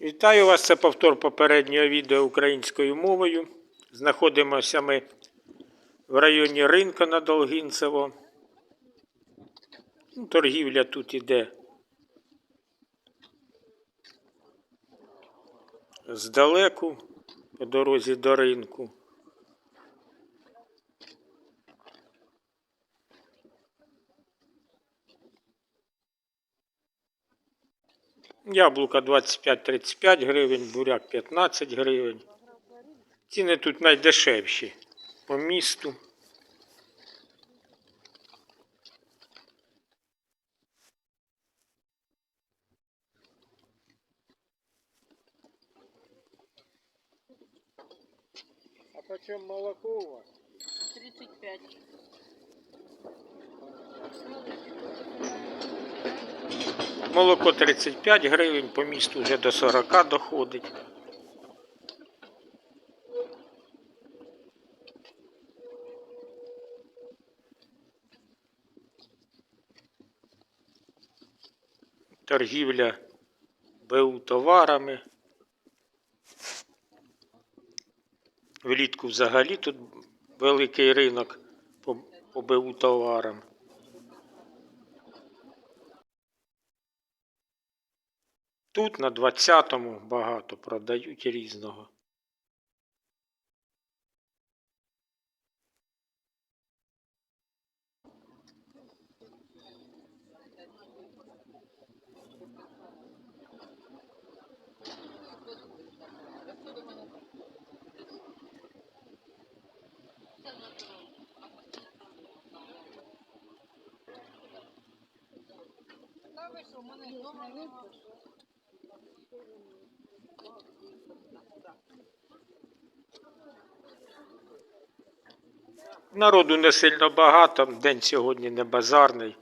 Вітаю вас, це повтор попереднього відео українською мовою. Знаходимося ми в районі ринка на Долгінцево. Ну, Торгівля тут іде здалеку по дорозі до ринку. Яблука 25-35 гривень, буряк 15 гривень. Ціни тут найдешевші по місту. А почем молоко у вас? 35. Молоко 35 гривень, по місту вже до 40 доходить. Торгівля БУ товарами. Влітку взагалі тут великий ринок по, БУ товарам. Тут на 20-му багато продають різного. Народу не сильно багато, день сьогодні не базарний.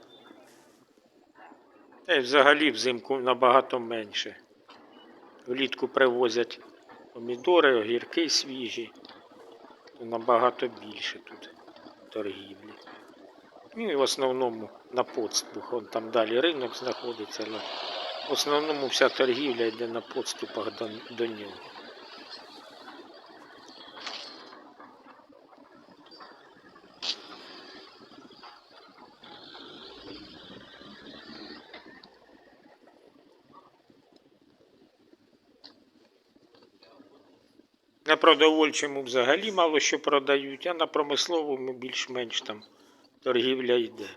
Та й взагалі взимку набагато менше. Влітку привозять помідори, огірки свіжі. То набагато більше тут торгівлі. Ну і в основному на подступах. Вон там далі ринок знаходиться. В основному вся торгівля йде на подступах до, до нього. На продовольчому взагалі мало що продають, а на промисловому більш-менш там торгівля йде.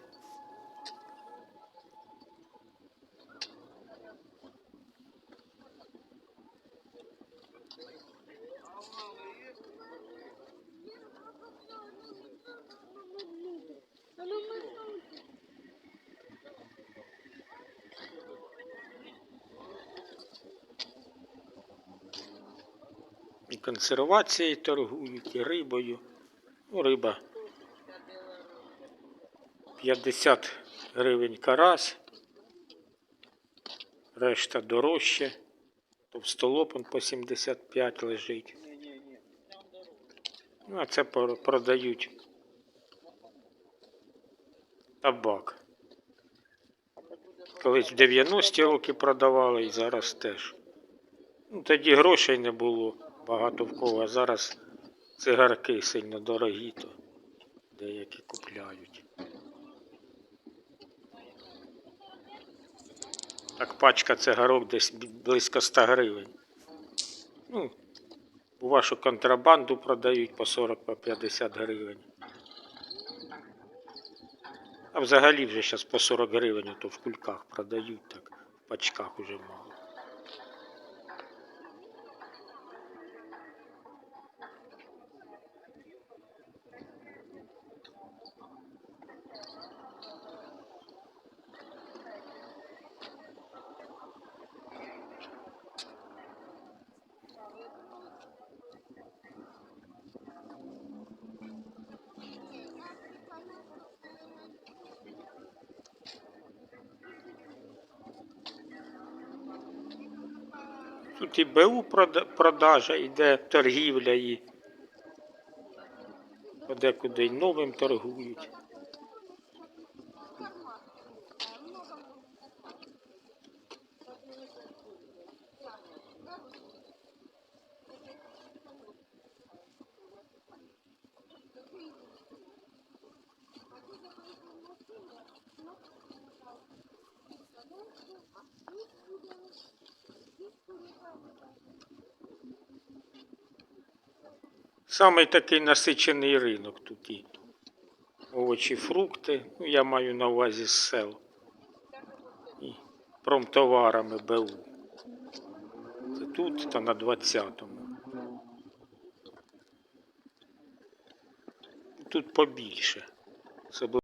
І консервацією торгують, і рибою. Ну, риба 50 гривень карась. Решта дорожче. Товстолопан по 75 лежить. Ну, а це продають табак. Колись в 90-ті роки продавали і зараз теж. Ну, тоді грошей не було багато в кого, а зараз цигарки сильно дорогі, то деякі купляють. Так пачка цигарок десь близько 100 гривень. Ну, вашу контрабанду продають по 40 по 50 гривень. А взагалі вже зараз по 40 гривень, то в кульках продають так, в пачках уже мало. Тут і БУ прода- продажа, йде торгівля і подекуди й новим торгують. Самий такий насичений ринок тут і овочі, фрукти. Ну, я маю на увазі з сел. І промтоварами БУ. Це тут та на 20-му. Тут побільше.